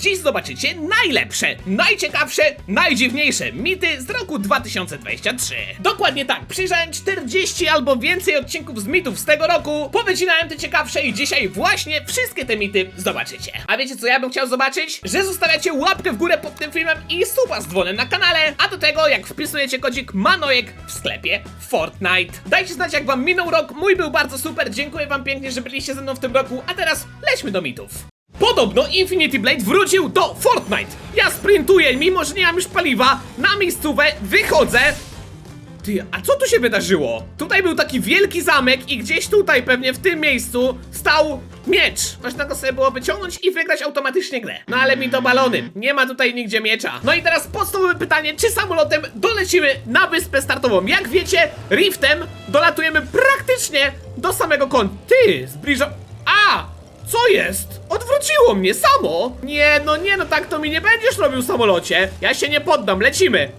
Dziś zobaczycie najlepsze, najciekawsze, najdziwniejsze mity z roku 2023. Dokładnie tak, przyjrzałem 40 albo więcej odcinków z mitów z tego roku, powycinałem te ciekawsze i dzisiaj właśnie wszystkie te mity zobaczycie. A wiecie co ja bym chciał zobaczyć? Że zostawiacie łapkę w górę pod tym filmem i suba z dzwonem na kanale, a do tego jak wpisujecie kodzik MANOJEK w sklepie Fortnite. Dajcie znać jak wam minął rok, mój był bardzo super, dziękuję wam pięknie, że byliście ze mną w tym roku, a teraz lećmy do mitów. Podobno Infinity Blade wrócił do Fortnite. Ja sprintuję, mimo że nie mam już paliwa, na miejscówę wychodzę. Ty, a co tu się wydarzyło? Tutaj był taki wielki zamek i gdzieś tutaj, pewnie w tym miejscu, stał miecz. Można go sobie było wyciągnąć i wygrać automatycznie grę. No ale mi to balony. Nie ma tutaj nigdzie miecza. No i teraz podstawowe pytanie, czy samolotem dolecimy na wyspę startową? Jak wiecie, Riftem dolatujemy praktycznie do samego końca. Ty, zbliża... Co jest? Odwróciło mnie samo! Nie, no nie, no tak to mi nie będziesz robił samolocie. Ja się nie poddam, lecimy.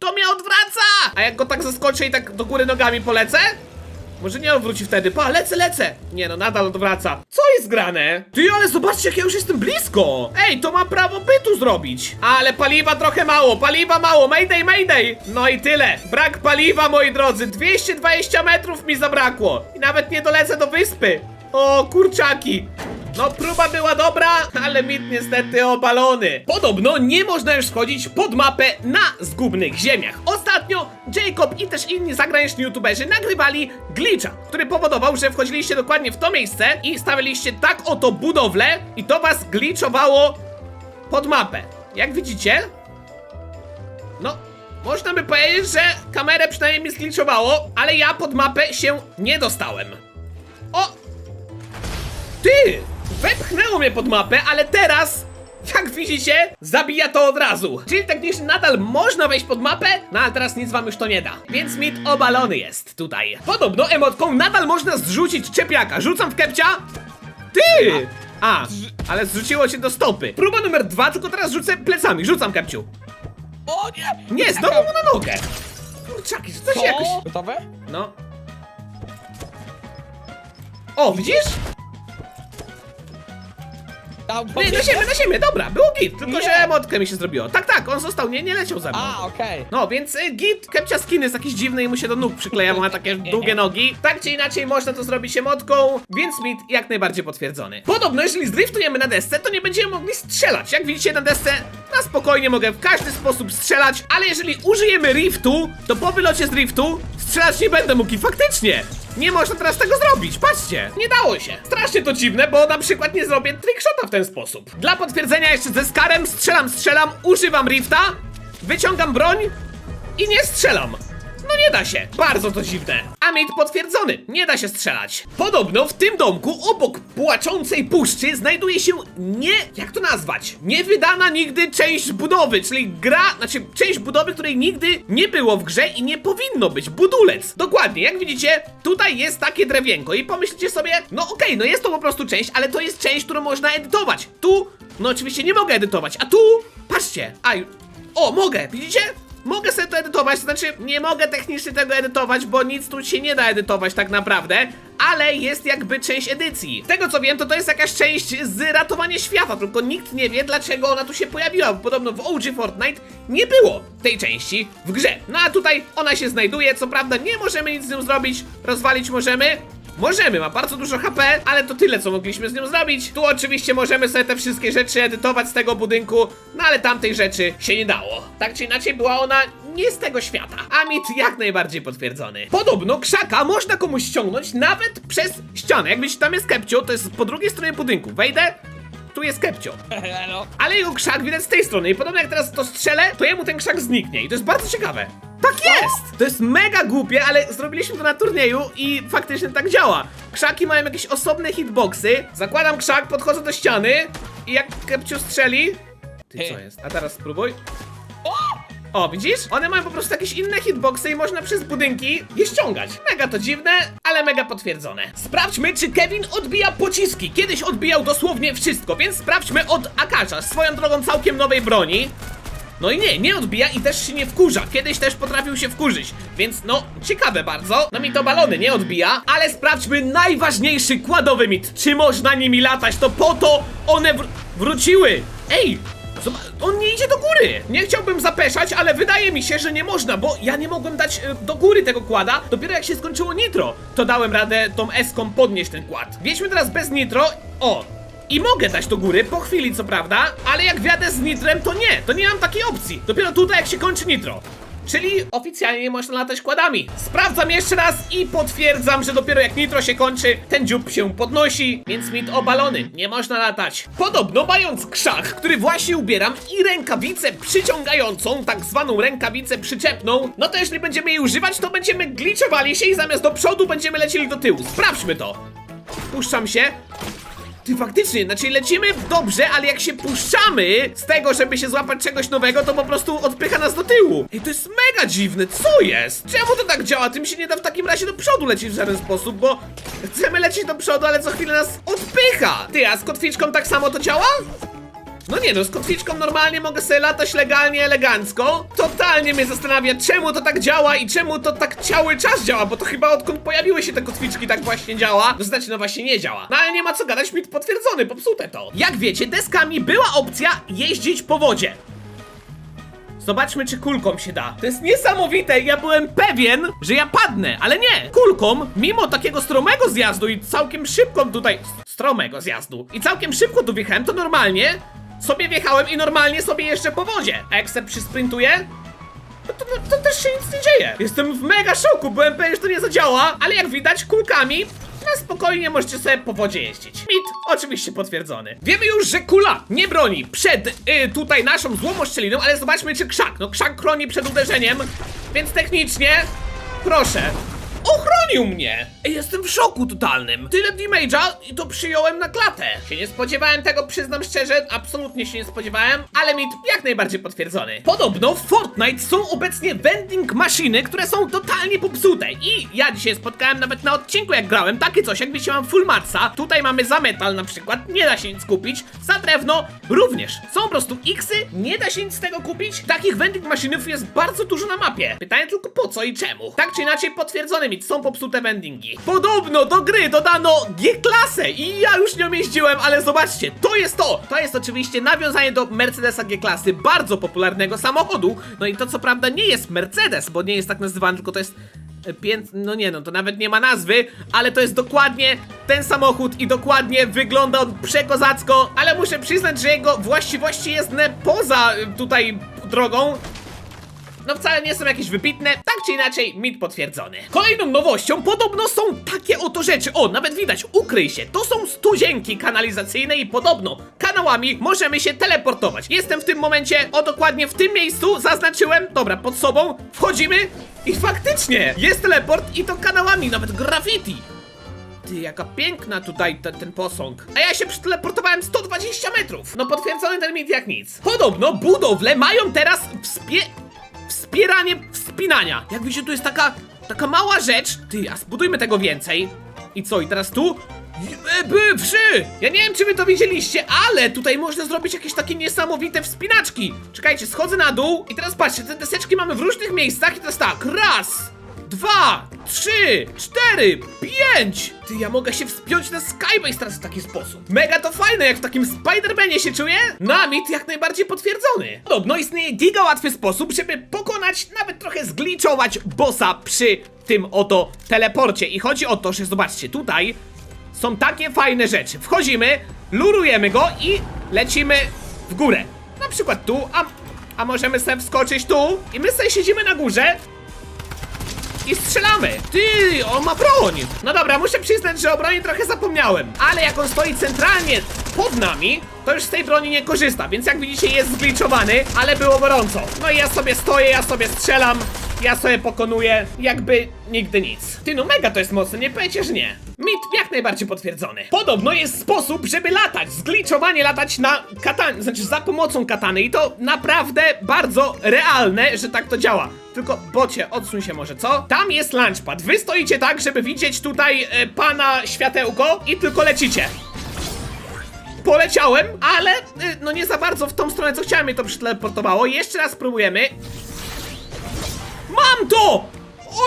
To mnie odwraca! A jak go tak zaskoczę i tak do góry nogami polecę? Może nie odwróci wtedy. Pa, lecę, lecę! Nie no, nadal odwraca. Co jest grane? Ty, ale zobaczcie, jak ja już jestem blisko! Ej, to ma prawo bytu zrobić! Ale paliwa trochę mało, paliwa mało, mayday, mayday! No i tyle. Brak paliwa, moi drodzy. 220 metrów mi zabrakło. I nawet nie dolecę do wyspy. O, kurczaki! No, próba była dobra, ale mit niestety obalony. Podobno nie można już schodzić pod mapę na zgubnych ziemiach. Ostatnio Jacob i też inni zagraniczni youtuberzy nagrywali glitcha, który powodował, że wchodziliście dokładnie w to miejsce i stawialiście tak oto budowlę i to was glitchowało pod mapę. Jak widzicie, no, można by powiedzieć, że kamerę przynajmniej mi zgliczowało, ale ja pod mapę się nie dostałem. O! Ty! Wepchnęło mnie pod mapę, ale teraz, jak widzicie, zabija to od razu. Czyli technicznie nadal można wejść pod mapę, no ale teraz nic wam już to nie da. Więc mit obalony jest tutaj. Podobno emotką nadal można zrzucić czepiaka. Rzucam w kepcia. Ty! A, ale zrzuciło cię do stopy. Próba numer dwa, tylko teraz rzucę plecami. Rzucam kepciu. O nie! Nie, znowu mu na nogę. Kurczaki, to się jakoś... Co? Gotowe? No. O, widzisz? Tam Nie, na ziemię, na ziemię, dobra, było git, tylko Nie. że emotkę mi się zrobiło. Tak, tak, on został, nie, nie leciał ze mną. A, okej. No, więc y, git, Kepcia skin jest jakiś dziwny i mu się do nóg przykleja, bo ma takie długie nogi. Tak czy inaczej można to zrobić emotką, więc mit jak najbardziej potwierdzony. Podobno, jeżeli zdriftujemy na desce, to nie będziemy mogli strzelać. Jak widzicie na desce, na spokojnie mogę w każdy sposób strzelać, ale jeżeli użyjemy riftu, to po wylocie z driftu strzelać nie będę mógł i faktycznie. Nie można teraz tego zrobić, patrzcie! Nie dało się. Strasznie to dziwne, bo na przykład nie zrobię trickshota w ten sposób. Dla potwierdzenia jeszcze ze Skarem strzelam, strzelam, używam rifta, wyciągam broń i nie strzelam. No nie da się. Bardzo to dziwne. A mit potwierdzony. Nie da się strzelać. Podobno w tym domku obok płaczącej puszczy znajduje się nie... Jak to nazwać? Niewydana nigdy część budowy, czyli gra... Znaczy część budowy, której nigdy nie było w grze i nie powinno być. Budulec. Dokładnie. Jak widzicie, tutaj jest takie drewienko i pomyślicie sobie, no okej, no jest to po prostu część, ale to jest część, którą można edytować. Tu, no oczywiście nie mogę edytować, a tu, patrzcie, aj, o, mogę, widzicie? Mogę sobie to edytować, to znaczy nie mogę technicznie tego edytować, bo nic tu się nie da edytować tak naprawdę, ale jest jakby część edycji. Z tego co wiem, to to jest jakaś część z ratowania świata, tylko nikt nie wie dlaczego ona tu się pojawiła, bo podobno w OG Fortnite nie było tej części w grze. No a tutaj ona się znajduje, co prawda nie możemy nic z nią zrobić, rozwalić możemy, Możemy, ma bardzo dużo HP, ale to tyle, co mogliśmy z nią zrobić. Tu oczywiście możemy sobie te wszystkie rzeczy edytować z tego budynku, no ale tamtej rzeczy się nie dało. Tak czy inaczej była ona nie z tego świata. A mit jak najbardziej potwierdzony. Podobno krzaka można komuś ściągnąć nawet przez ścianę. Jak widzicie, tam jest kepcio, to jest po drugiej stronie budynku. Wejdę, tu jest kepcio. Ale jego krzak widać z tej strony i podobno jak teraz to strzelę, to jemu ten krzak zniknie i to jest bardzo ciekawe. Tak jest! To jest mega głupie, ale zrobiliśmy to na turnieju i faktycznie tak działa. Krzaki mają jakieś osobne hitboxy, zakładam krzak, podchodzę do ściany i jak Kepciu strzeli... Ty co jest? A teraz spróbuj. O, widzisz? One mają po prostu jakieś inne hitboxy i można przez budynki je ściągać. Mega to dziwne, ale mega potwierdzone. Sprawdźmy, czy Kevin odbija pociski. Kiedyś odbijał dosłownie wszystko, więc sprawdźmy od Akasza, swoją drogą całkiem nowej broni. No i nie, nie odbija i też się nie wkurza. Kiedyś też potrafił się wkurzyć, więc no, ciekawe bardzo. No mi to balony nie odbija, ale sprawdźmy najważniejszy kładowy mit. Czy można nimi latać? To po to one wr wróciły. Ej! On nie idzie do góry! Nie chciałbym zapeszać, ale wydaje mi się, że nie można, bo ja nie mogłem dać e, do góry tego kłada. Dopiero jak się skończyło nitro, to dałem radę tą eską podnieść ten kład. Wjedźmy teraz bez nitro. O! I mogę dać do góry, po chwili co prawda, ale jak wjadę z nitrem, to nie, to nie mam takiej opcji. Dopiero tutaj jak się kończy nitro. Czyli oficjalnie nie można latać kładami. Sprawdzam jeszcze raz i potwierdzam, że dopiero jak nitro się kończy, ten dziób się podnosi, więc mit obalony, nie można latać. Podobno mając krzak, który właśnie ubieram i rękawicę przyciągającą, tak zwaną rękawicę przyczepną, no to jeżeli będziemy jej używać, to będziemy glitchowali się i zamiast do przodu będziemy lecieli do tyłu. Sprawdźmy to. Puszczam się. Ty faktycznie, znaczy lecimy dobrze, ale jak się puszczamy z tego, żeby się złapać czegoś nowego, to po prostu odpycha nas do tyłu. Ej, to jest mega dziwne, co jest? Czemu to tak działa? Tym się nie da w takim razie do przodu lecieć w żaden sposób, bo chcemy lecieć do przodu, ale co chwilę nas odpycha. Ty, a z kotwiczką tak samo to działa? No nie no, z kotwiczką normalnie mogę sobie latać legalnie, elegancko. Totalnie mnie zastanawia, czemu to tak działa i czemu to tak cały czas działa, bo to chyba odkąd pojawiły się te kotwiczki tak właśnie działa. To znaczy, no właśnie nie działa. No ale nie ma co gadać, mit potwierdzony, popsute to. Jak wiecie, deskami była opcja jeździć po wodzie. Zobaczmy, czy kulką się da. To jest niesamowite, ja byłem pewien, że ja padnę, ale nie. Kulką, mimo takiego stromego zjazdu i całkiem szybko tutaj... Stromego zjazdu. I całkiem szybko tu wjechałem, to normalnie sobie wjechałem i normalnie sobie jeszcze po wodzie. A jak se przysprintuję, to, to, to też się nic nie dzieje. Jestem w mega szoku, byłem pewien, że to nie zadziała, ale jak widać kulkami na spokojnie możecie sobie po wodzie jeździć. Mit oczywiście potwierdzony. Wiemy już, że kula nie broni przed y, tutaj naszą złą oszczeliną, ale zobaczmy czy krzak. No krzak chroni przed uderzeniem, więc technicznie proszę. Ochronił mnie! Jestem w szoku totalnym. Tyle damage'a i to przyjąłem na klatę. Się nie spodziewałem tego, przyznam szczerze, absolutnie się nie spodziewałem, ale mit jak najbardziej potwierdzony. Podobno w Fortnite są obecnie vending maszyny, które są totalnie popsute i ja dzisiaj spotkałem nawet na odcinku jak grałem takie coś, jakby się mam full matsa. Tutaj mamy za metal na przykład, nie da się nic kupić. Za drewno również. Są po prostu xy, nie da się nic z tego kupić. Takich vending maszynów jest bardzo dużo na mapie. Pytanie tylko po co i czemu. Tak czy inaczej potwierdzony są popsute vendingi. Podobno do gry dodano G-klasę i ja już nią jeździłem, ale zobaczcie, to jest to! To jest oczywiście nawiązanie do Mercedesa G-klasy, bardzo popularnego samochodu. No i to co prawda nie jest Mercedes, bo nie jest tak nazywany, tylko to jest e. No nie no, to nawet nie ma nazwy, ale to jest dokładnie ten samochód i dokładnie wygląda on przekozacko, ale muszę przyznać, że jego właściwości jest poza y, tutaj drogą, no wcale nie są jakieś wybitne, tak czy inaczej, mit potwierdzony. Kolejną nowością podobno są takie oto rzeczy. O, nawet widać, ukryj się. To są studzienki kanalizacyjne i podobno kanałami możemy się teleportować. Jestem w tym momencie, o dokładnie w tym miejscu, zaznaczyłem, dobra, pod sobą, wchodzimy i faktycznie jest teleport i to kanałami, nawet graffiti. Ty, jaka piękna tutaj te, ten posąg. A ja się przeteleportowałem 120 metrów. No potwierdzony ten mit jak nic. Podobno budowle mają teraz wspie... Wspieranie wspinania. Jak widzicie, tu jest taka, taka mała rzecz. Ty, a zbudujmy tego więcej. I co, i teraz tu? E, Bywszy! Ja nie wiem, czy wy to widzieliście, ale tutaj można zrobić jakieś takie niesamowite wspinaczki. Czekajcie, schodzę na dół i teraz patrzcie, te deseczki mamy w różnych miejscach i teraz tak, raz, dwa, trzy, cztery, pięć! Ty, ja mogę się wspiąć na Skybase teraz w taki sposób. Mega to fajne, jak w takim Spider-Manie się czuję. No, mit jak najbardziej potwierdzony. Podobno istnieje giga łatwy sposób, żeby pokonać, nawet trochę zgliczować bossa przy tym oto teleporcie. I chodzi o to, że zobaczcie, tutaj są takie fajne rzeczy. Wchodzimy, lurujemy go i lecimy w górę. Na przykład tu, a, a możemy sobie wskoczyć tu i my sobie siedzimy na górze i strzelamy! Ty, on ma broń! No dobra, muszę przyznać, że o broni trochę zapomniałem. Ale jak on stoi centralnie pod nami, to już z tej broni nie korzysta, więc jak widzicie jest zgliczowany, ale było gorąco. No i ja sobie stoję, ja sobie strzelam, ja sobie pokonuję, jakby nigdy nic. Ty, no mega to jest mocne, nie powiecie, że nie. Mit jak najbardziej potwierdzony. Podobno jest sposób, żeby latać, zgliczowanie latać na katanie, znaczy za pomocą katany i to naprawdę bardzo realne, że tak to działa. Tylko bocie, odsuń się może, co? Tam jest launchpad. Wy stoicie tak, żeby widzieć tutaj e, pana światełko i tylko lecicie. Poleciałem, ale e, no nie za bardzo w tą stronę, co chciałem, mnie to przeteleportowało. Jeszcze raz spróbujemy. Mam to!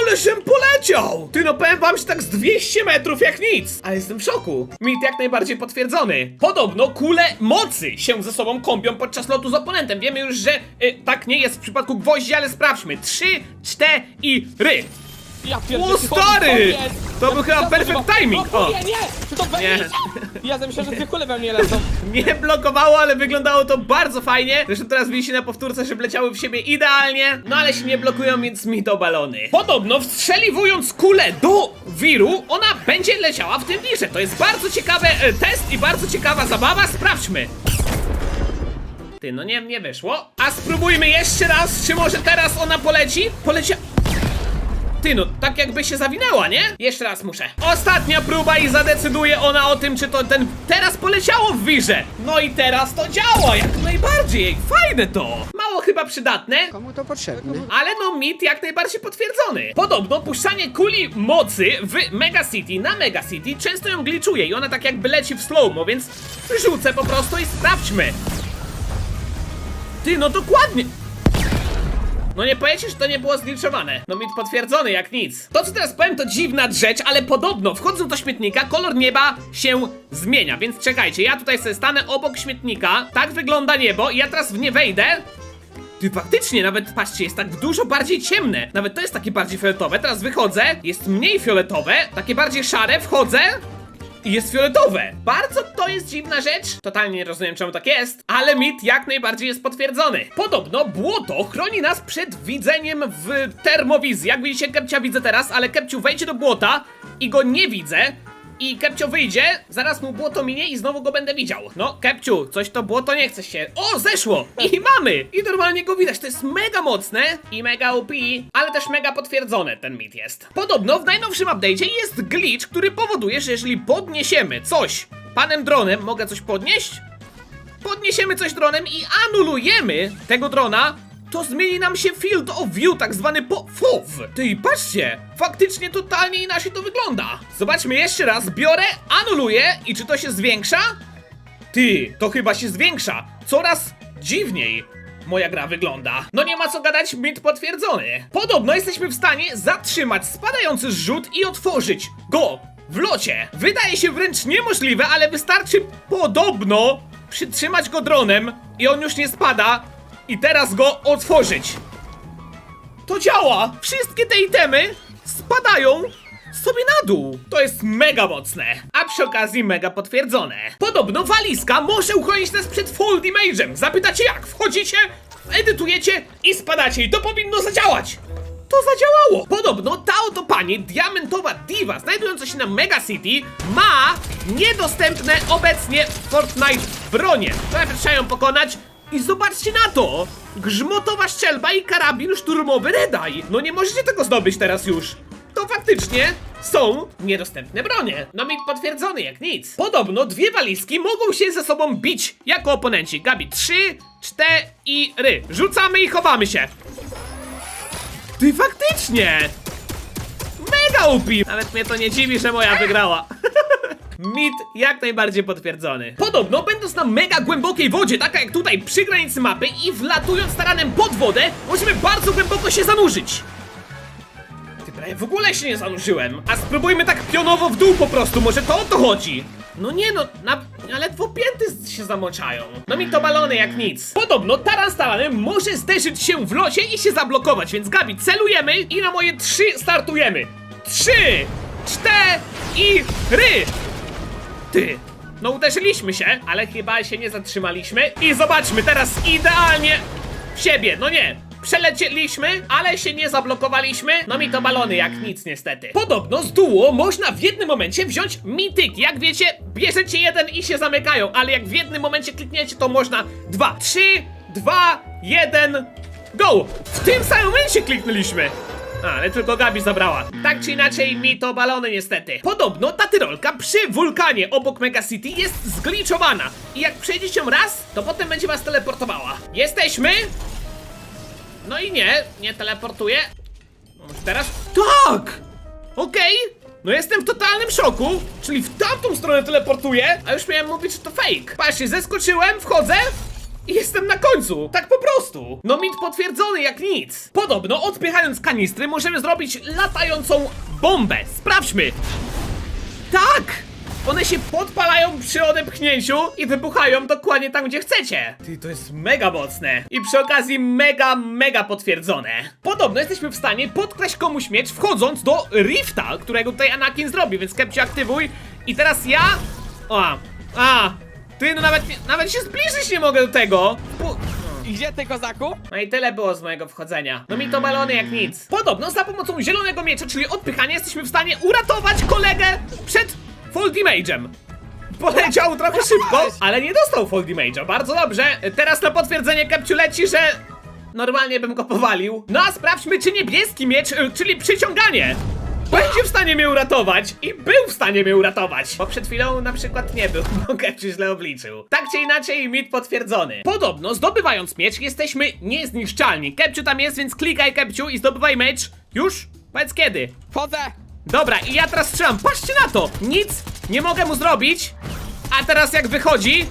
Ale żem poleciał! Ty no powiem wam, że tak z 200 metrów jak nic! A jestem w szoku. Mit jak najbardziej potwierdzony. Podobno kule mocy się ze sobą kąpią podczas lotu z oponentem. Wiemy już, że y, tak nie jest w przypadku gwoździ, ale sprawdźmy. Trzy, cztery. Ja O pierdolę, stary! To był chyba perfect timing, O, o. nie, nie! Czy to wejdzie? Ja myślę, że dwie kule we mnie lecą. Nie blokowało, ale wyglądało to bardzo fajnie. Zresztą teraz widzicie na powtórce, że wleciały w siebie idealnie. No ale się nie blokują, więc mi to balony. Podobno wstrzeliwując kulę do wiru, ona będzie leciała w tym wirze. To jest bardzo ciekawy e, test i bardzo ciekawa zabawa. Sprawdźmy. Ty, no nie, nie wyszło. A spróbujmy jeszcze raz, czy może teraz ona poleci? Polecia... Ty no, tak jakby się zawinęła, nie? Jeszcze raz muszę. Ostatnia próba i zadecyduje ona o tym, czy to ten teraz poleciało w wirze. No i teraz to działa, jak najbardziej. Fajne to. Mało chyba przydatne, Komu to potrzebne? ale no mit jak najbardziej potwierdzony. Podobno puszczanie kuli mocy w Mega City na Mega City często ją glitchuje i ona tak jakby leci w slow-mo, więc rzucę po prostu i sprawdźmy. Ty, no dokładnie. No nie powiecie, że to nie było zgliczowane. No mit potwierdzony jak nic. To co teraz powiem to dziwna rzecz, ale podobno wchodząc do śmietnika kolor nieba się zmienia. Więc czekajcie, ja tutaj sobie stanę obok śmietnika. Tak wygląda niebo i ja teraz w nie wejdę. Ty faktycznie, nawet patrzcie, jest tak dużo bardziej ciemne. Nawet to jest takie bardziej fioletowe. Teraz wychodzę, jest mniej fioletowe, takie bardziej szare, wchodzę. I jest fioletowe. Bardzo to jest dziwna rzecz. Totalnie nie rozumiem, czemu tak jest. Ale mit jak najbardziej jest potwierdzony. Podobno błoto chroni nas przed widzeniem w termowizji. Jak widzicie, Kepcia widzę teraz, ale Kepciu wejdzie do błota i go nie widzę. I Kepcio wyjdzie, zaraz mu błoto minie i znowu go będę widział. No, Kepciu, coś to błoto nie chce się. O, zeszło! I mamy! I normalnie go widać. To jest mega mocne i mega OP, ale też mega potwierdzone ten mit jest. Podobno w najnowszym update'cie jest glitch, który powoduje, że jeżeli podniesiemy coś panem dronem, mogę coś podnieść? podniesiemy coś dronem i anulujemy tego drona, to zmieni nam się field of view, tak zwany po FOV. Ty patrzcie, faktycznie totalnie inaczej to wygląda. Zobaczmy jeszcze raz, biorę, anuluję i czy to się zwiększa? Ty, to chyba się zwiększa. Coraz dziwniej moja gra wygląda. No nie ma co gadać, mit potwierdzony. Podobno jesteśmy w stanie zatrzymać spadający zrzut i otworzyć go w locie. Wydaje się wręcz niemożliwe, ale wystarczy podobno przytrzymać go dronem i on już nie spada i teraz go otworzyć. To działa! Wszystkie te itemy spadają sobie na dół. To jest mega mocne. A przy okazji mega potwierdzone. Podobno walizka może uchronić nas przed full damage'em. Zapytacie jak? Wchodzicie, edytujecie i spadacie i to powinno zadziałać. To zadziałało! Podobno ta oto pani, diamentowa diva, znajdująca się na Mega City, ma niedostępne obecnie w Fortnite bronie. Trzeba ją pokonać i zobaczcie na to! Grzmotowa szczelba i karabin szturmowy Redaj. No nie możecie tego zdobyć teraz już. To faktycznie są niedostępne bronie. No mit potwierdzony jak nic. Podobno dwie walizki mogą się ze sobą bić jako oponenci. Gabi, trzy, cztery. Rzucamy i chowamy się. Ty faktycznie! Mega upi! Nawet mnie to nie dziwi, że moja wygrała. Mit jak najbardziej potwierdzony. Podobno, będąc na mega głębokiej wodzie, taka jak tutaj przy granicy mapy i wlatując taranem pod wodę, możemy bardzo głęboko się zanurzyć. Ty prawie w ogóle się nie zanurzyłem. A spróbujmy tak pionowo w dół po prostu, może to o to chodzi. No nie no, na, na ledwo pięty się zamoczają. No mi to balony jak nic. Podobno taran z taranem może zderzyć się w locie i się zablokować, więc Gabi, celujemy i na moje trzy startujemy. Trzy, cztery i ry. Ty. No uderzyliśmy się, ale chyba się nie zatrzymaliśmy. I zobaczmy teraz idealnie w siebie. No nie. Przelecieliśmy, ale się nie zablokowaliśmy. No mi to balony jak nic niestety. Podobno z duo można w jednym momencie wziąć mityk. Jak wiecie, bierzecie jeden i się zamykają, ale jak w jednym momencie klikniecie, to można dwa. Trzy, dwa, jeden, go! W tym samym momencie kliknęliśmy. A, ale tylko Gabi zabrała. Tak czy inaczej, mi to balony niestety. Podobno ta tyrolka przy wulkanie obok Mega City jest zgliczowana. I jak przejdziecie ją raz, to potem będzie was teleportowała. Jesteśmy! No i nie, nie teleportuje. Może teraz? Tak! Okej. No jestem w totalnym szoku, czyli w tamtą stronę teleportuję, a już miałem mówić, że to fake. Patrzcie, zeskoczyłem, wchodzę i jestem na końcu. tak po prostu. No mit potwierdzony jak nic. Podobno odpychając kanistry możemy zrobić latającą bombę. Sprawdźmy. Tak! One się podpalają przy odepchnięciu i wybuchają dokładnie tam, gdzie chcecie. Ty, to jest mega mocne. I przy okazji mega, mega potwierdzone. Podobno jesteśmy w stanie podkraść komuś miecz wchodząc do rifta, którego tutaj Anakin zrobi, więc Kepcie aktywuj. I teraz ja... A, a, ty no nawet, nie- nawet się zbliżyć nie mogę do tego. Pu- I gdzie ty, kozaku? no i tyle było z mojego wchodzenia. No mi to balony jak nic. Podobno za pomocą zielonego miecza, czyli odpychania, jesteśmy w stanie uratować kolegę przed Fall Damage'em. Poleciał trochę szybko, ale nie dostał Fall Damage'a. Bardzo dobrze. Teraz na potwierdzenie Kepciu leci, że normalnie bym go powalił. No a sprawdźmy, czy niebieski miecz, y, czyli przyciąganie, będzie w stanie mnie uratować i był w stanie mnie uratować. Bo przed chwilą na przykład nie był, bo Kepciu źle obliczył. Tak czy inaczej, mit potwierdzony. Podobno, zdobywając miecz, jesteśmy niezniszczalni. Kepciu tam jest, więc klikaj Kepciu i zdobywaj miecz. Już? Powiedz kiedy. Wchodzę! Dobra, i ja teraz strzelam. Patrzcie na to! Nic nie mogę mu zrobić. A teraz jak wychodzi,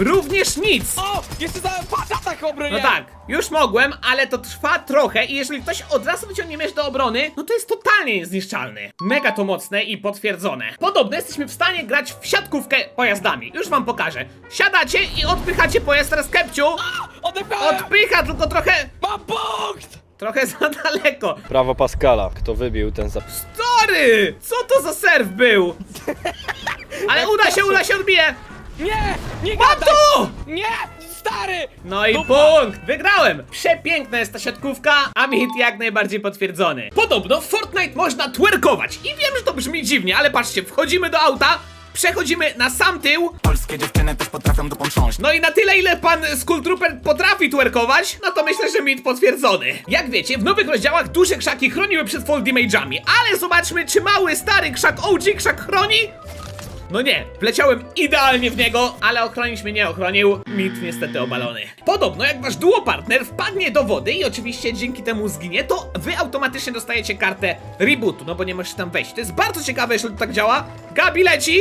również nic. O! Jeszcze za patrz atak obronię! No tak, już mogłem, ale to trwa trochę i jeżeli ktoś od razu wyciągnie miecz do obrony, no to jest totalnie niezniszczalny. Mega to mocne i potwierdzone. Podobno jesteśmy w stanie grać w siatkówkę pojazdami. Już wam pokażę. Siadacie i odpychacie pojazd teraz Kepciu. Odepchałem! Odpycha, tylko trochę, Mam punkt! trochę za daleko. Prawo Pascala. Kto wybił, ten zapis. Story! Co to za serw był? Ale uda się, uda się, odbije. Nie! Nie Mam gadaj! to! Nie! Stary! No i Dupa. punkt! Wygrałem! Przepiękna jest ta siatkówka, a mit jak najbardziej potwierdzony. Podobno w Fortnite można twerkować i wiem, że to brzmi dziwnie, ale patrzcie, wchodzimy do auta, przechodzimy na sam tył, Polskie dziewczyny też potrafią dupą trząść. no i na tyle ile pan Skulltrooper potrafi twerkować, no to myślę, że mit potwierdzony. Jak wiecie, w nowych rozdziałach duże krzaki chroniły przed fall damage'ami, ale zobaczmy, czy mały, stary krzak OG krzak chroni? No nie, wleciałem idealnie w niego, ale ochronić mnie nie ochronił. Mit niestety obalony. Podobno jak wasz duopartner wpadnie do wody i oczywiście dzięki temu zginie, to wy automatycznie dostajecie kartę rebootu, no bo nie możecie tam wejść. To jest bardzo ciekawe, jeśli to tak działa. Gabi leci,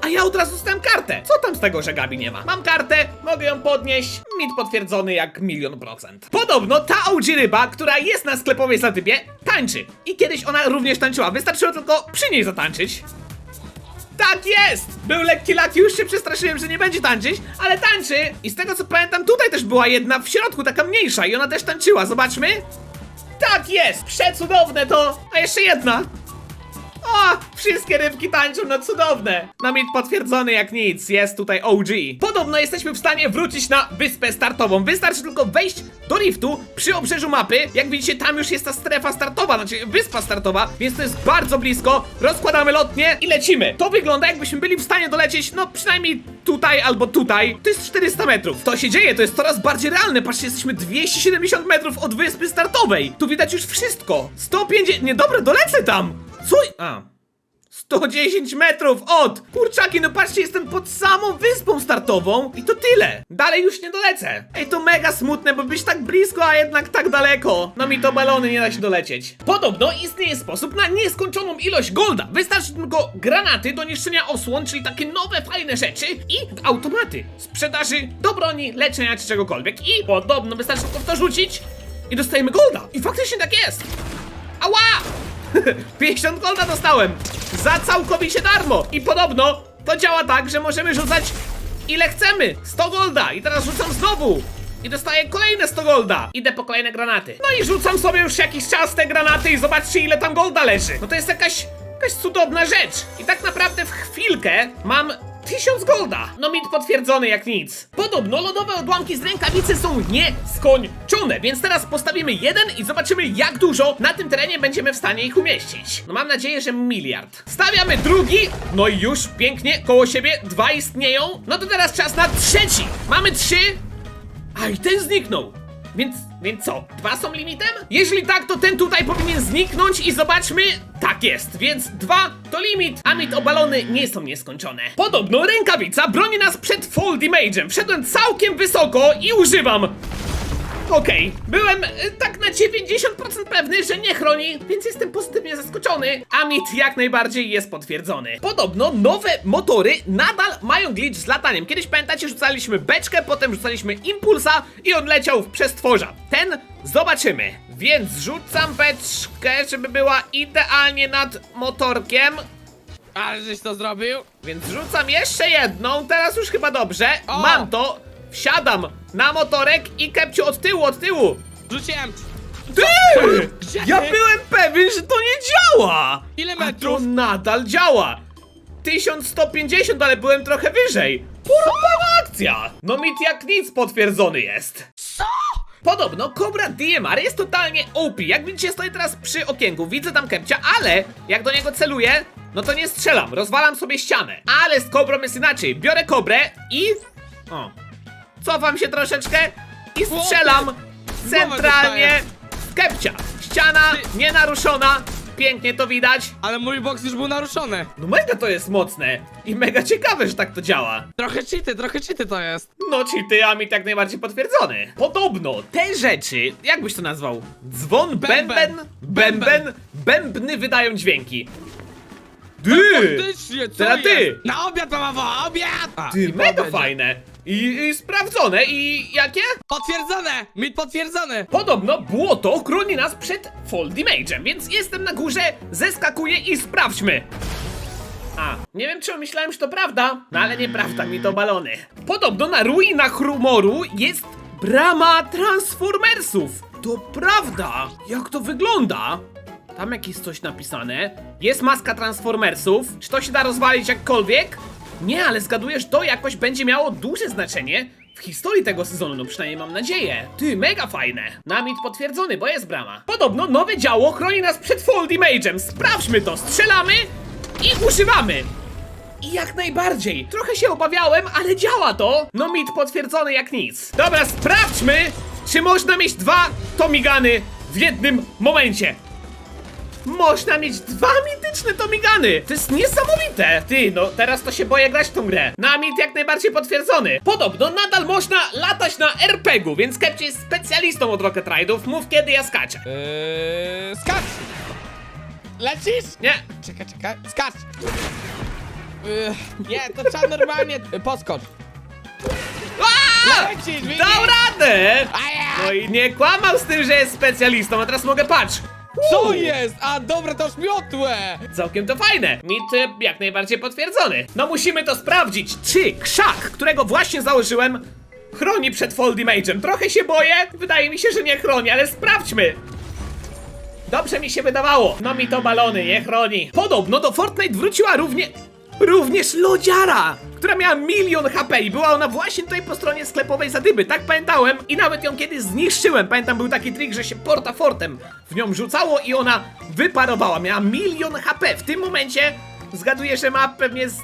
a ja od razu dostałem kartę. Co tam z tego, że Gabi nie ma? Mam kartę, mogę ją podnieść. Mit potwierdzony jak milion procent. Podobno ta OG ryba, która jest na sklepowej zatypie, tańczy. I kiedyś ona również tańczyła. Wystarczyło tylko przy niej zatańczyć. Tak jest! Był lekki lak, już się przestraszyłem, że nie będzie tańczyć, ale tańczy! I z tego co pamiętam, tutaj też była jedna w środku, taka mniejsza i ona też tańczyła, zobaczmy. Tak jest! Przecudowne to! A jeszcze jedna! Wszystkie rybki tańczą, no cudowne! Na mit potwierdzony jak nic, jest tutaj OG. Podobno jesteśmy w stanie wrócić na wyspę startową. Wystarczy tylko wejść do liftu przy obrzeżu mapy. Jak widzicie, tam już jest ta strefa startowa, znaczy wyspa startowa, więc to jest bardzo blisko. Rozkładamy lotnie i lecimy. To wygląda jakbyśmy byli w stanie dolecieć, no przynajmniej tutaj albo tutaj. To jest 400 metrów. To się dzieje, to jest coraz bardziej realne. Patrzcie, jesteśmy 270 metrów od wyspy startowej. Tu widać już wszystko. 150... Nie, dobra, dolecę tam. Co? A. 110 metrów od! Kurczaki, no patrzcie, jestem pod samą wyspą startową i to tyle. Dalej już nie dolecę. Ej, to mega smutne, bo być tak blisko, a jednak tak daleko. No mi to balony nie da się dolecieć. Podobno istnieje sposób na nieskończoną ilość golda. Wystarczy tylko granaty do niszczenia osłon, czyli takie nowe, fajne rzeczy i automaty sprzedaży do broni, leczenia czy czegokolwiek. I podobno wystarczy tylko w to rzucić i dostajemy golda. I faktycznie tak jest. Ała! 50 golda dostałem! Za całkowicie darmo! I podobno to działa tak, że możemy rzucać ile chcemy! 100 golda! I teraz rzucam znowu! I dostaję kolejne 100 golda! Idę po kolejne granaty. No i rzucam sobie już jakiś czas te granaty i zobaczcie ile tam golda leży. No to jest jakaś, jakaś cudowna rzecz. I tak naprawdę w chwilkę mam 1000 golda! No mit potwierdzony jak nic. Podobno lodowe odłamki z rękawicy są nieskończone, więc teraz postawimy jeden i zobaczymy jak dużo na tym terenie będziemy w stanie ich umieścić. No mam nadzieję, że miliard. Stawiamy drugi, no i już pięknie koło siebie dwa istnieją. No to teraz czas na trzeci. Mamy trzy, a i ten zniknął. Więc, więc co? Dwa są limitem? Jeżeli tak, to ten tutaj powinien zniknąć i zobaczmy. Tak jest, więc dwa to limit. A mit obalony nie są nieskończone. Podobno rękawica broni nas przed fall damage'em. Wszedłem całkiem wysoko i używam. Okej, byłem e, tak na 90% pewny, że nie chroni, więc jestem pozytywnie zaskoczony. A mit jak najbardziej jest potwierdzony. Podobno nowe motory nadal mają glitch z lataniem. Kiedyś pamiętacie, rzucaliśmy beczkę, potem rzucaliśmy impulsa i on leciał w przestworza. Ten zobaczymy. Więc rzucam beczkę, żeby była idealnie nad motorkiem. Ale żeś to zrobił? Więc rzucam jeszcze jedną, teraz już chyba dobrze. O! Mam to, wsiadam na motorek i kepciu od tyłu, od tyłu. Rzuciłem. Ty! Gdzie Ja ty? byłem pewien, że to nie działa! Ile A to metrów? nadal działa! 1150, ale byłem trochę wyżej! Porwana akcja! No mit jak nic potwierdzony jest! Co? Podobno Cobra DMR jest totalnie OP. Jak widzicie, stoję teraz przy okienku, widzę tam kepcia, ale jak do niego celuję, no to nie strzelam, rozwalam sobie ścianę. Ale z Cobrą jest inaczej. Biorę Cobrę i... O. Cofam się troszeczkę i strzelam centralnie w kepcia. Ściana nienaruszona. Pięknie to widać. Ale mój boks już był naruszony. No mega to jest mocne i mega ciekawe, że tak to działa. Trochę cheaty, trochę cheaty to jest. No cheaty, a mi tak najbardziej potwierdzony. Podobno te rzeczy, jak byś to nazwał? Dzwon, bęben, Bęben. bęben, bębny wydają dźwięki. Ty! Faktycznie, co Teraz ty! jest? Na obiad mama, obiad! A, Ty, i mega fajne. I, I sprawdzone. I jakie? Potwierdzone! Mit potwierdzony! Podobno błoto chroni nas przed Fall Damage'em, więc jestem na górze, zeskakuję i sprawdźmy. A, nie wiem czy myślałem, że to prawda, no ale nieprawda mi to balony. Podobno na ruinach Rumoru jest brama Transformersów. To prawda. Jak to wygląda? Tam jakieś coś napisane. Jest maska Transformersów. Czy to się da rozwalić jakkolwiek? Nie, ale zgadujesz, to jakoś będzie miało duże znaczenie w historii tego sezonu, no przynajmniej mam nadzieję. Ty, mega fajne. Namit potwierdzony, bo jest brama. Podobno nowe działo chroni nas przed Fall Damage'em. Sprawdźmy to, strzelamy i używamy. I jak najbardziej. Trochę się obawiałem, ale działa to. No mit potwierdzony jak nic. Dobra, sprawdźmy, czy można mieć dwa Tomigany w jednym momencie. Można mieć dwa mityczne Tomigany! To jest niesamowite! Ty, no teraz to się boję grać w tą grę. Namit jak najbardziej potwierdzony. Podobno nadal można latać na RPG-u, więc Kepcie jest specjalistą od Rocket Ride'ów. Mów kiedy ja skaczę. Eee, skacz! Lecisz? Nie, Czekaj, czekaj, skacz! Eee, nie, to trzeba normalnie... Podskocz. A! Lecisz, widzisz? Dał radę! No i nie kłamał z tym, że jest specjalistą, a teraz mogę patrz. Co jest? A dobra, to miotłe! Całkiem to fajne. Mit y, jak najbardziej potwierdzony. No musimy to sprawdzić, czy krzak, którego właśnie założyłem, chroni przed Fall Damage'em. Trochę się boję, wydaje mi się, że nie chroni, ale sprawdźmy. Dobrze mi się wydawało. No mi to balony, nie chroni. Podobno do Fortnite wróciła równie... Również lodziara, która miała milion HP i była ona właśnie tutaj po stronie sklepowej zadyby, tak pamiętałem i nawet ją kiedyś zniszczyłem. Pamiętam był taki trik, że się porta fortem w nią rzucało i ona wyparowała. Miała milion HP. W tym momencie zgaduję, że ma pewnie z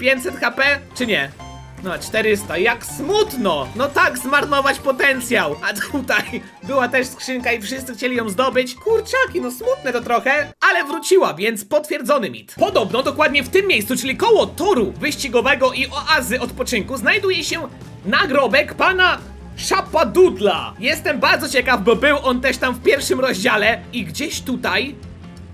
500 HP, czy nie? No, 400, jak smutno! No tak, zmarnować potencjał! A tutaj była też skrzynka i wszyscy chcieli ją zdobyć. Kurczaki, no smutne to trochę, ale wróciła, więc potwierdzony mit. Podobno dokładnie w tym miejscu, czyli koło toru wyścigowego i oazy odpoczynku, znajduje się nagrobek pana Szapadudla. Jestem bardzo ciekaw, bo był on też tam w pierwszym rozdziale i gdzieś tutaj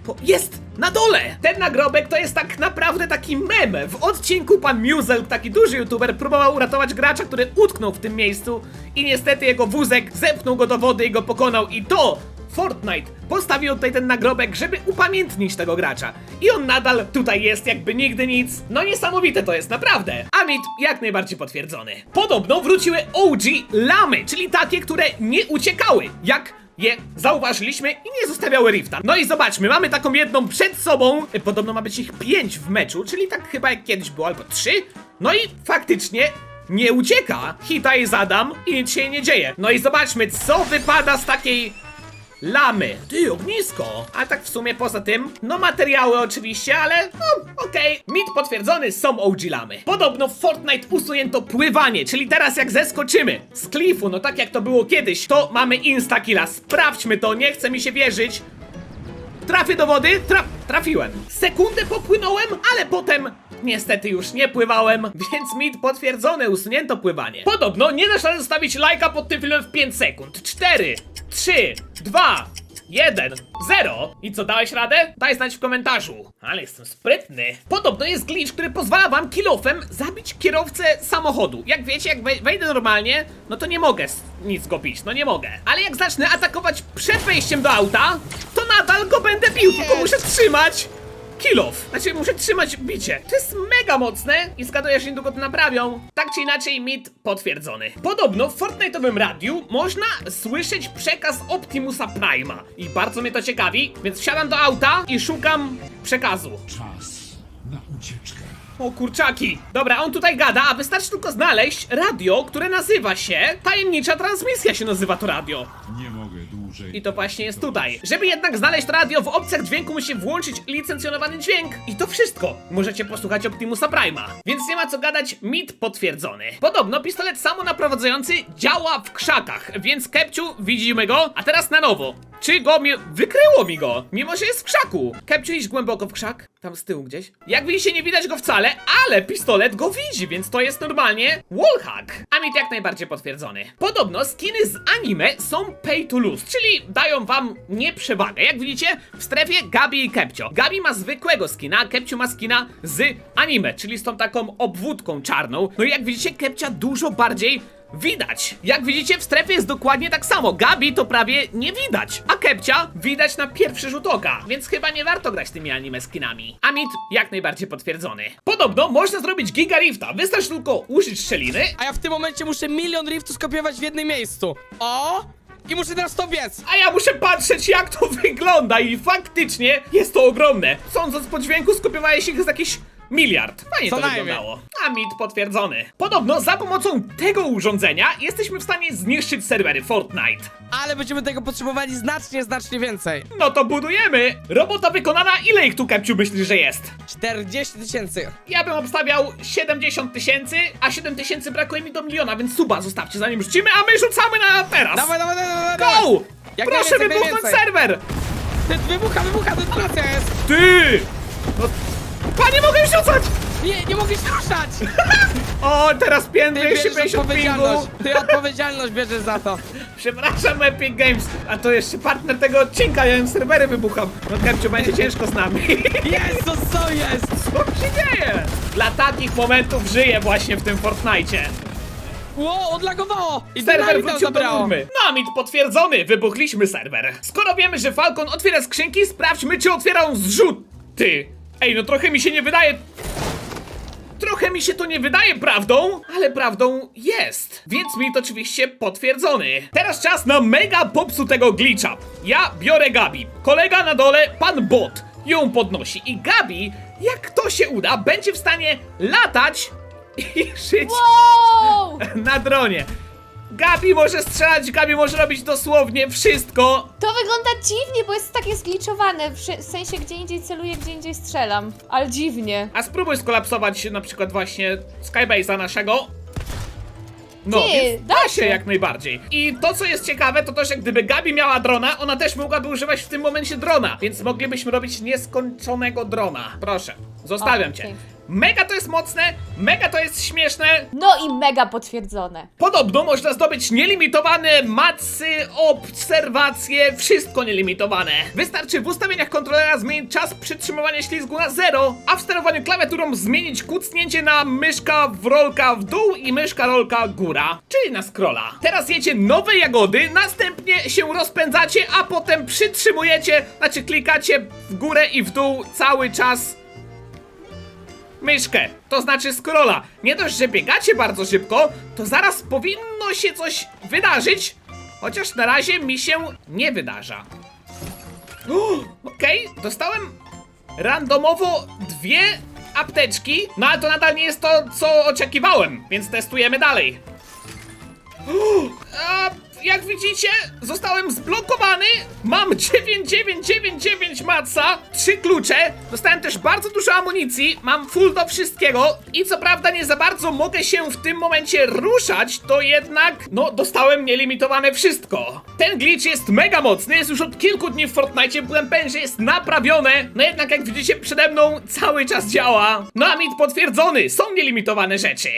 po... Jest! Na dole! Ten nagrobek to jest tak naprawdę taki mem. W odcinku pan Muzel, taki duży youtuber, próbował uratować gracza, który utknął w tym miejscu i niestety jego wózek zepchnął go do wody i go pokonał i to Fortnite postawił tutaj ten nagrobek, żeby upamiętnić tego gracza. I on nadal tutaj jest jakby nigdy nic. No niesamowite to jest naprawdę. A mit jak najbardziej potwierdzony. Podobno wróciły OG lamy, czyli takie, które nie uciekały. Jak je zauważyliśmy i nie zostawiały rifta. No i zobaczmy, mamy taką jedną przed sobą. Podobno ma być ich pięć w meczu, czyli tak chyba jak kiedyś było, albo trzy. No i faktycznie nie ucieka. Hita i zadam i nic się nie dzieje. No i zobaczmy, co wypada z takiej lamy. Ty, ognisko. A tak w sumie poza tym, no materiały oczywiście, ale no okej. Mit potwierdzony, są OG lamy. Podobno w Fortnite usunięto pływanie, czyli teraz jak zeskoczymy z klifu, no tak jak to było kiedyś, to mamy instakilla. Sprawdźmy to, nie chce mi się wierzyć. Trafię do wody? Tra trafiłem. Sekundę popłynąłem, ale potem Niestety już nie pływałem, więc mit potwierdzone, usunięto pływanie. Podobno nie dasz rady zostawić lajka pod tym filmem w 5 sekund. 4, 3, 2, 1, 0. I co, dałeś radę? Daj znać w komentarzu. Ale jestem sprytny. Podobno jest glitch, który pozwala wam kilofem zabić kierowcę samochodu. Jak wiecie, jak wej- wejdę normalnie, no to nie mogę nic go bić, no nie mogę. Ale jak zacznę atakować przed wejściem do auta, to nadal go będę bił, tylko muszę trzymać Kilof! Znaczy muszę trzymać bicie. To jest mega mocne i zgaduję, że niedługo to naprawią. Tak czy inaczej, mit potwierdzony. Podobno w Fortnite'owym radiu można słyszeć przekaz Optimusa Prime'a. I bardzo mnie to ciekawi, więc wsiadam do auta i szukam przekazu. Czas na ucieczkę. O kurczaki! Dobra, on tutaj gada, a wystarczy tylko znaleźć radio, które nazywa się... Tajemnicza transmisja się nazywa to radio. Nie mogę dłużej. I to właśnie jest tutaj. Żeby jednak znaleźć radio w opcjach dźwięku musi włączyć licencjonowany dźwięk. I to wszystko. Możecie posłuchać Optimusa Prime'a. Więc nie ma co gadać, mit potwierdzony. Podobno pistolet samonaprowadzający działa w krzakach, więc Kepciu widzimy go, a teraz na nowo. Czy go mi... Wykryło mi go, mimo że jest w krzaku. Kepciu, idź głęboko w krzak. Tam z tyłu gdzieś. Jak widzicie, nie widać go wcale, ale pistolet go widzi, więc to jest normalnie wallhack. A mit jak najbardziej potwierdzony. Podobno skiny z anime są pay to lose, czyli dają wam nieprzewagę. Jak widzicie, w strefie Gabi i Kepcio. Gabi ma zwykłego skina, a Kepcio ma skina z anime, czyli z tą taką obwódką czarną. No i jak widzicie, Kepcia dużo bardziej Widać! Jak widzicie, w strefie jest dokładnie tak samo. Gabi to prawie nie widać, a Kepcia widać na pierwszy rzut oka, więc chyba nie warto grać tymi anime skinami. A mit jak najbardziej potwierdzony. Podobno można zrobić Giga Rifta, wystarczy tylko użyć szczeliny, A ja w tym momencie muszę milion riftów skopiować w jednym miejscu. O! I muszę teraz to biec. a ja muszę patrzeć jak to wygląda i faktycznie jest to ogromne. Sądząc po dźwięku skupiowałeś ich z jakiś miliard. Fajnie Co to najmniej. wyglądało. A mit potwierdzony. Podobno za pomocą tego urządzenia jesteśmy w stanie zniszczyć serwery Fortnite. Ale będziemy tego potrzebowali znacznie, znacznie więcej. No to budujemy! Robota wykonana, ile ich tu Kepciu myślisz, że jest? 40 tysięcy. Ja bym obstawiał 70 tysięcy, a 7 tysięcy brakuje mi do miliona, więc suba zostawcie zanim rzucimy, a my rzucamy na teraz! Dawaj, dawaj, dawaj, dawaj. Go! Jak Proszę najwięcej, wybuchnąć najwięcej. serwer! Ty, wybucha, wybucha, detonacja jest. Ty! No, panie mogę już rzucać! Nie, nie mogę się ruszać. O, teraz Ty bierzesz 250 odpowiedzialność. pingu! Ty odpowiedzialność bierzesz za to. Przepraszam Epic Games, a to jeszcze partner tego odcinka, ja im serwery wybucham. No Kepciu, będzie ciężko z nami. Jezus, co jest? Co się dzieje? Dla takich momentów żyję właśnie w tym Fortnite. Ło, odlagowało. I Serwer dynamit nam wrócił do zabrało. normy. Namit potwierdzony, wybuchliśmy serwer. Skoro wiemy, że Falcon otwiera skrzynki, sprawdźmy, czy otwiera on zrzuty. Ej, no trochę mi się nie wydaje... Trochę mi się to nie wydaje prawdą, ale prawdą jest. Więc mit oczywiście potwierdzony. Teraz czas na mega popsutego glitcha. Ja biorę Gabi. Kolega na dole, pan Bot, ją podnosi. I Gabi, jak to się uda, będzie w stanie latać i żyć Wow! na dronie. Gabi może strzelać, Gabi może robić dosłownie wszystko. To wygląda dziwnie, bo jest takie zgliczowane. W szy- w sensie, gdzie indziej celuję, gdzie indziej strzelam. Ale dziwnie. A spróbuj skolapsować na przykład właśnie Skybase'a naszego. No, Ty, więc da da się się. jak najbardziej. I to, co jest ciekawe, to to, że gdyby Gabi miała drona, ona też mogłaby używać w tym momencie drona. Więc moglibyśmy robić nieskończonego drona. Proszę, zostawiam O, cię. Mega to jest mocne, mega to jest śmieszne, No i mega potwierdzone. Podobno można zdobyć nielimitowane macy, obserwacje, wszystko nielimitowane. Wystarczy w ustawieniach kontrolera zmienić czas przytrzymywania ślizgu na zero, a w sterowaniu klawiaturą zmienić kucnięcie na myszka w rolka w dół i myszka rolka góra, czyli na scrolla. Teraz jecie nowe jagody, następnie się rozpędzacie, a potem przytrzymujecie, znaczy klikacie w górę i w dół cały czas myszkę, to znaczy scrolla. Nie dość, że biegacie bardzo szybko, to zaraz powinno się coś wydarzyć, chociaż na razie mi się nie wydarza. Okej, dostałem randomowo dwie apteczki, no ale to nadal nie jest to, co oczekiwałem, więc testujemy dalej. A, jak widzicie, zostałem zblokowany. Mam 9999 matsa, trzy klucze. Dostałem też bardzo dużo amunicji, mam full do wszystkiego. I co prawda nie za bardzo mogę się w tym momencie ruszać, to jednak, no, dostałem nielimitowane wszystko. Ten glitch jest mega mocny, jest już od kilku dni w Fortnite, byłem pewien, że jest naprawione. No jednak jak widzicie przede mną cały czas działa. No a mit potwierdzony, są nielimitowane rzeczy.